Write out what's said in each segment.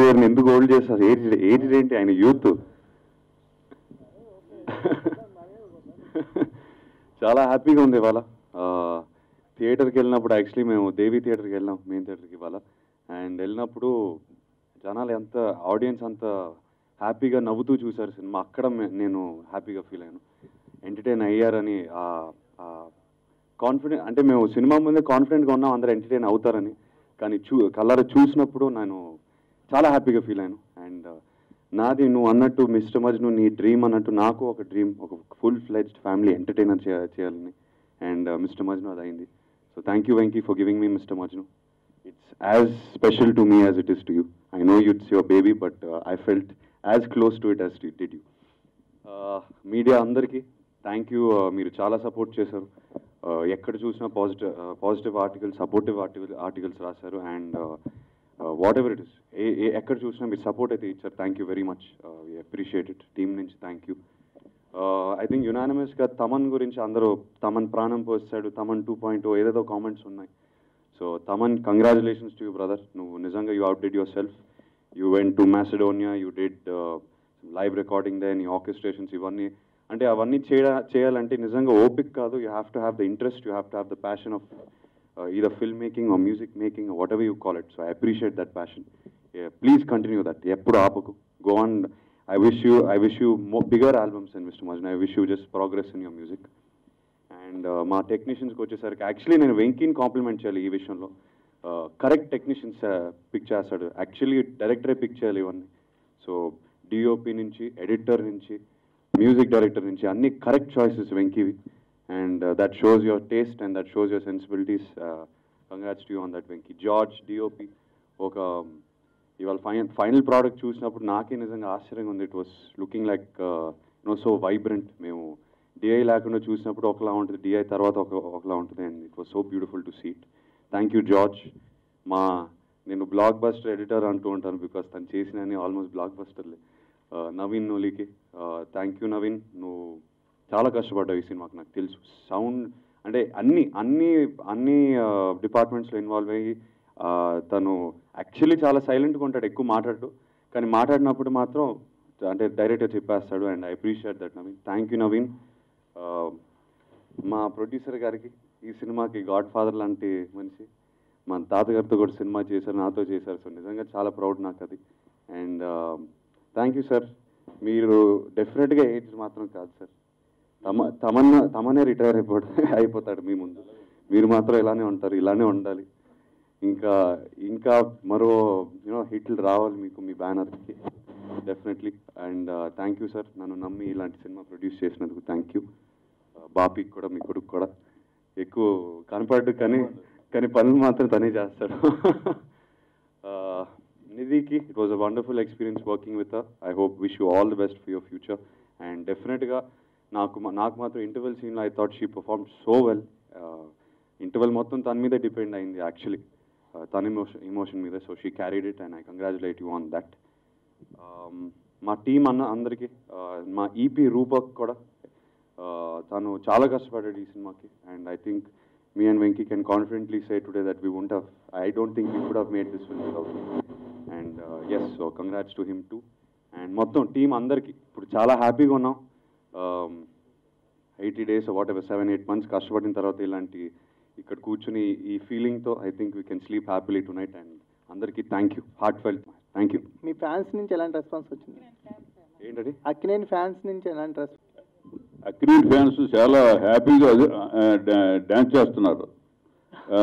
గారిని ఎందుకు హోల్డ్ చేస్తారు? ఏజ్ ఏజ్ ఏంటి ఆయన? యూత్. చాలా హ్యాపీగా ఉంది ఇవాళ. థియేటర్కి వెళ్ళినప్పుడు యాక్చువల్లీ మేము దేవి థియేటర్కి వెళ్ళాం మెయిన్ థియేటర్కి ఇవాళ. అండ్ వెళ్ళినప్పుడు జనాలు ఎంత ఆడియన్స్ అంత హ్యాపీగా నవ్వుతూ చూశారు సినిమా. అక్కడ నేను హ్యాపీగా ఫీల్ అయ్యాను. ఎంటర్టైన్ అయ్యారని కాన్ఫిడెంట్ అంటే మేము సినిమా ముందే కాన్ఫిడెంట్గా ఉన్నాం అందరూ ఎంటర్టైన్ అవుతారని. కానీ చూ కలర్ చూసినప్పుడు నేను చాలా హ్యాపీగా ఫీల్ అయ్యాను. అండ్ నాది నువ్వు అన్నట్టు మిస్టర్ మజ్ను నీ డ్రీమ్ అన్నట్టు నాకు ఒక డ్రీమ్ ఒక ఫుల్ ఫ్లెజ్డ్ ఫ్యామిలీ ఎంటర్టైనర్ చేయాలని. అండ్ మిస్టర్ మజ్ను అది అయింది. So thank you Venky for giving me mister Majnu. It's as special to me as it is to you I know it's your baby but I felt as close to it as did you media అందరికీ thank you మీరు చాలా support చేశారు. ఎక్కడ చూసినా positive positive articles supportive article articles రాశారు. And whatever it is a ఎక్కడ చూసినా మీరు సపోర్ట్ అయితే ఇచ్చారు. Thank you very much appreciate it team నుంచి థ్యాంక్ యూ ఐ థింక్ యునానిమస్గా తమన్ గురించి అందరూ తమన్ ప్రాణం పోస్తాడు తమన్ టూ పాయింట్ ఏదేదో కామెంట్స్ ఉన్నాయి. So Thaman congratulations to you brother నువ్వు నిజంగా you outdid yourself you went to Macedonia you did live recording they నీ ఆర్కెస్ట్రేషన్స్ ఇవన్నీ అంటే అవన్నీ చేయ చేయాలంటే నిజంగా ఓపిక్ కాదు. You have to have the interest you have to have the passion of either film making or music making whatever you call it so I appreciate that passion please continue that ఎప్పుడు ఆపకు. Go on I wish you I wish you more bigger albums and mister మజన్ I wish you just progress in your music and మా టెక్నీషియన్స్కి వచ్చేసరికి actually నేను వెంకీని complement చేయాలి ఈ విషయంలో. Correct technicians pick చేస్తాడు. Actually డైరెక్టరే పిక్ చేయాలి ఇవన్నీ. సో డిఓపి నుంచి ఎడిటర్ నుంచి మ్యూజిక్ డైరెక్టర్ నుంచి అన్ని correct choices వెంకీవి and that shows your taste and that shows your sensibilities congrats to on that Venky George DOP ఒక um, ఇవాళ ఫైనల్ ఫైనల్ ప్రోడక్ట్ చూసినప్పుడు నాకే నిజంగా ఆశ్చర్యంగా ఉంది. It was looking like no so vibrant మేము డిఐ లేకుండా చూసినప్పుడు ఒకలా ఉంటుంది డిఐ తర్వాత ఒక ఒకలా ఉంటుంది. And it was so beautiful to see it thank you George మా నేను బ్లాక్ బస్టర్ ఎడిటర్ అంటూ ఉంటాను బికాస్ తను చేసిన ఆల్మోస్ట్ బ్లాక్ బస్టర్లే నవీన్ నోలీకి. Thank you Naveen. నువ్వు చాలా కష్టపడ్డావు ఈ సినిమాకి నాకు తెలుసు. సౌండ్ అంటే అన్ని అన్ని అన్ని డిపార్ట్మెంట్స్లో ఇన్వాల్వ్ అయ్యి తను యాక్చువల్లీ చాలా సైలెంట్గా ఉంటాడు ఎక్కువ మాట్లాడు కానీ మాట్లాడినప్పుడు మాత్రం అంటే డైరెక్ట్గా చెప్పేస్తాడు and I appreciate that Naveen. Thank you Naveen. మా ప్రొడ్యూసర్ గారికి ఈ సినిమాకి గాడ్ ఫాదర్ లాంటి మనిషి. మా తాతగారితో కూడా సినిమా చేశారు నాతో చేశారు. సో నిజంగా చాలా ప్రౌడ్ నాకు అది. అండ్ థ్యాంక్ యూ సార్ మీరు డెఫినెట్గా ఏజ్ మాత్రం కాదు సార్ తమ తమన్న తమనే రిటైర్ అయిపోతాడు అయిపోతాడు మీ ముందు. మీరు మాత్రం ఇలానే ఉంటారు ఇలానే ఉండాలి. ఇంకా ఇంకా మరో యూనో హిట్లు రావాలి మీకు మీ బ్యానర్కి. Definitely and thank you sir నన్ను నమ్మి ఇలాంటి సినిమా ప్రొడ్యూస్ చేసినందుకు థ్యాంక్ యూ బాపీకి కూడా మీ కొడుకు కూడా. ఎక్కువ కనపడ్డు కానీ కానీ పనులు మాత్రం తనే చేస్తాడు. Uh, నిధికి it was a wonderful experience working with I hope wish you all the best for your future and డెఫినెట్గా నాకు నాకు మాత్రం ఇంటర్వెల్ సీన్లో I thought she perform so well interval మొత్తం తన మీదే డిపెండ్ అయింది యాక్చువల్లీ తన ఇమోషన్ ఇమోషన్ మీద. So she carried it and I congratulate you on that మా టీం అన్న అందరికీ మా ఈపీ రూపక్ కూడా తను చాలా కష్టపడ్డాడు ఈ సినిమాకి. And I think me and Venky can confidently say today that we won't have I don't think we would have made this film without and yes so congrats to him too and మొత్తం team అందరికీ ఇప్పుడు చాలా హ్యాపీగా ఉన్నాం. Eighty days whatever seven eight months కష్టపడిన తర్వాత ఇలాంటి ఇక్కడ కూర్చుని ఈ ఫీలింగ్తో I think we can sleep happily tonight and అందరికీ thank you heart felt thank you me fans నుంచి ఎలాంటి రెస్పాన్స్ వచ్చింది? ఏంటది? అక్కినేని ఫ్యాన్స్ నుంచి ఎలాంటి రెస్పాన్స్ అక్రీడ్ ఫ్యాన్స్ చాలా హ్యాపీగా డ్యాన్స్ చేస్తున్నారు. ఆ,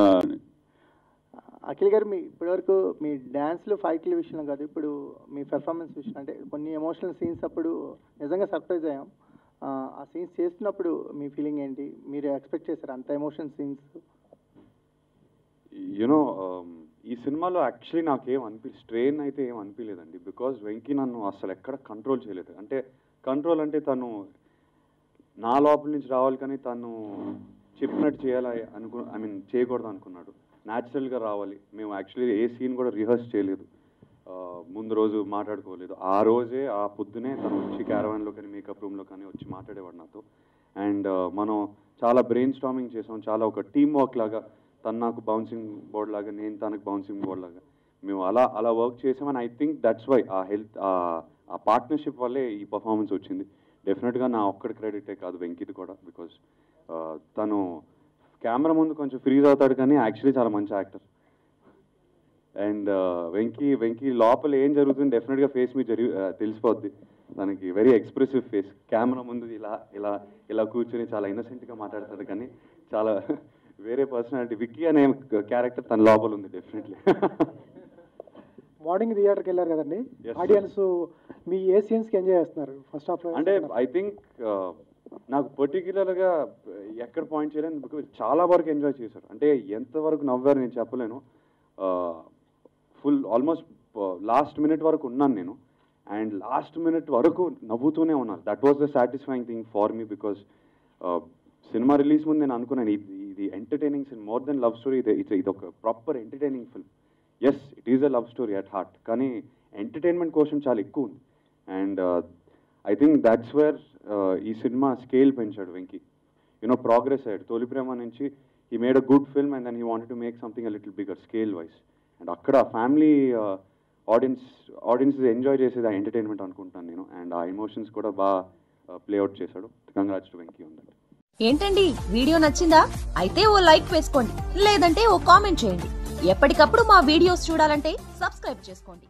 అఖిల్ గారు మీ ఇప్పటివరకు మీ డ్యాన్స్లు ఫైట్ల విషయంలో కాదు ఇప్పుడు మీ పెర్ఫార్మెన్స్ విషయం అంటే కొన్ని ఎమోషనల్ సీన్స్ అప్పుడు నిజంగా సర్ప్రైజ్ అయ్యాం. ఆ, సీన్స్ చేస్తున్నప్పుడు మీ ఫీలింగ్ ఏంటి? మీరు ఎక్స్పెక్ట్ చేశారు అంత ఎమోషన్ సీన్స్ యునో ఈ సినిమాలో యాక్చువల్లీ నాకేం అనిపి స్ట్రెయిన్ అయితే ఏం అనిపించలేదండి బికాజ్ వెంకీ నన్ను అసలు ఎక్కడ కంట్రోల్ చేయలేదు. అంటే కంట్రోల్ అంటే తను నా లోపల నుంచి రావాలి కానీ తను చెప్పినట్టు చేయాలి అనుకు ఐ మీన్ చేయకూడదు అనుకున్నాడు. న్యాచురల్గా రావాలి. మేము యాక్చువల్లీ ఏ సీన్ కూడా రిహర్స్ చేయలేదు. ముందు రోజు మాట్లాడుకోలేదు. ఆ రోజే ఆ పొద్దునే తను వచ్చి క్యారవాన్లో కానీ మేకప్ రూమ్లో కానీ వచ్చి మాట్లాడేవాడు నాతో. అండ్ మనం చాలా బ్రెయిన్ స్టామింగ్ చేసాం. చాలా ఒక టీమ్ వర్క్ లాగా. తను నాకు బౌన్సింగ్ బోర్డ్ లాగా నేను తనకు బౌన్సింగ్ బోర్డ్ లాగా. మేము అలా అలా వర్క్ చేసామని ఐ థింక్ దట్స్ వై ఆ హెల్త్ ఆ పార్ట్నర్షిప్ వల్లే ఈ పర్ఫార్మెన్స్ వచ్చింది. డెఫినెట్గా నా ఒక్కడి క్రెడిటే కాదు వెంకిది కూడా. బికాజ్ తను కెమెరా ముందు కొంచెం ఫ్రీజ్ అవుతాడు కానీ యాక్చువల్లీ చాలా మంచి యాక్టర్ అండ్ వెంకీ వెంకీ లోపల ఏం జరుగుతుంది డెఫినెట్గా ఫేస్ మీ జరిగి ఆ, తెలిసిపోద్ది. తనకి వెరీ ఎక్స్ప్రెసివ్ ఫేస్ కెమెరా ముందు ఇలా ఇలా ఇలా కూర్చొని చాలా innocent గా మాట్లాడతాడు కానీ చాలా వేరే పర్సనాలిటీ విక్కీ అనే క్యారెక్టర్ తన లోపల ఉంది డెఫినెట్లీ మార్నింగ్ థియేటర్కి వెళ్ళారు కదండి. ఆడియన్స్ మీ ఏ సీన్స్కి ఎంజాయ్ చేస్తున్నారు? ఫస్ట్ హాఫ్ అంటే ఐ థింక్ నాకు పర్టికులర్గా eh, ఎక్కడ పాయింట్ చేయలేను బికాజ్ చాలా వరకు ఎంజాయ్ చేశారు. అంటే ఎంతవరకు నవ్వారు నేను చెప్పలేను. ఫుల్ ఆల్మోస్ట్ లాస్ట్ మినిట్ వరకు ఉన్నాను నేను. అండ్ లాస్ట్ మినిట్ వరకు నవ్వుతూనే ఉన్నాను. That was the satisfying thing for me because cinema release ముందు నేను అనుకున్నాను ఇది ఇది entertaining cinema more than love story ఇది ఇది ఒక proper entertaining film yes it is a love story at heart కానీ ఎంటర్టైన్మెంట్ కోసం చాలా ఎక్కువ ఉంది. And I think that's where ఈ సినిమా స్కేల్ పెంచాడు వెంకీ. యూనో ప్రోగ్రెస్ అయ్యాడు. తొలి ప్రేమ నుంచి ఈ made a good film and then he wanted to make something a little bigger scale wise and అక్కడ ఫ్యామిలీ ఆడియన్స్ ఆడియన్స్ ఎంజాయ్ చేసేది ఆ ఎంటర్టైన్మెంట్ అనుకుంటాను నేను. అండ్ ఆ ఎమోషన్స్ కూడా బాగా ప్లేఅవుట్ uh, చేశాడు. కంగ్రాట్స్ టు వెంకీ ఉందండి ఏంటండి? వీడియో నచ్చిందా? అయితే ఓ లైక్ వేసుకోండి. లేదంటే ఓ కామెంట్ చేయండి. ఎప్పటికప్పుడు మా వీడియోస్ చూడాలంటే సబ్స్క్రైబ్ చేసుకోండి.